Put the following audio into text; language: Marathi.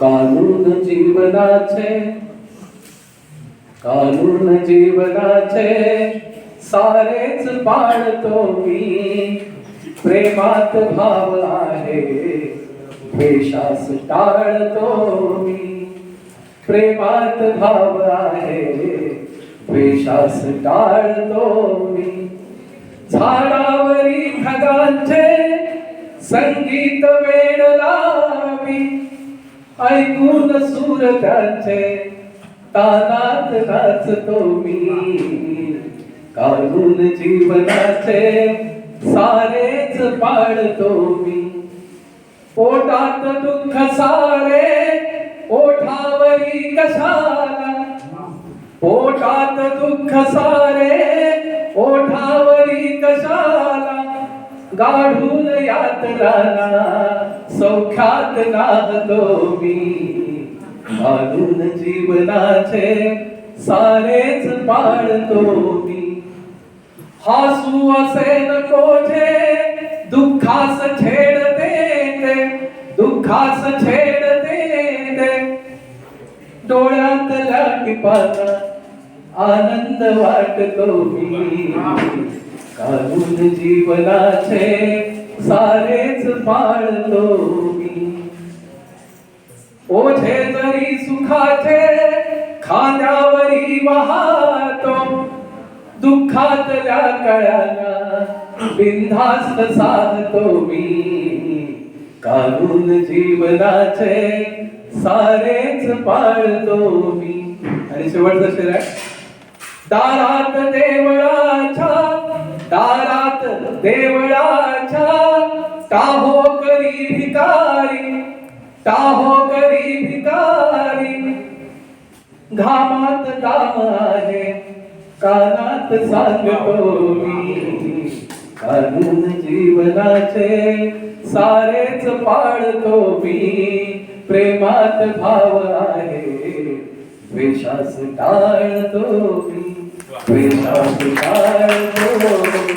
कानून जीवनाचे कानून जीवनाचे सारेच पाळतो मी. प्रेमात भाव आहे द्वेषास टाळतो मी. प्रेमात भाव आहे द्वेषास टाळतो मी. झाडावरी ढगांचे संगीत वेळ लावी ऐकून सूर त्यांचे तानात नाचतो मी. काढून जीवनाचे सारेच पाळतो मी. पोटात दुःख सारे ओठावरी कशाला? पोटात दुःख सारे ओठावरी कशाला? गाढून यात राहणार सौख्यात नाहतो मी. घालून जीवनाचे सारेच पाळतो मी. हसू असे नकोचे दुःखास छेडते ते दुःखास छेडते ते डोळ्यातल्या टिपाना आनंद वाटतो मी. काढून जीवनाचे सारेच पाळतो मी. ओझे तरी सुखाचे खांद्यावरी वाहतो. दुःखातल्या कळ्याला बिंधास्त साधतो मी. कालून जीवनाचे सारेच पाळतो मी. आणि शेवटचं शेर. आहे दारात देवळाच्या दारात देवळा टाहो करी भिकारी टाहो करी भिकारी. घामात दाम आहे कानात सांगतो मी. जीवनाचे सारेच पाळतो मी. प्रेमात भाव आहे द्वेषास टाळतो मी. द्वेषास टाळतो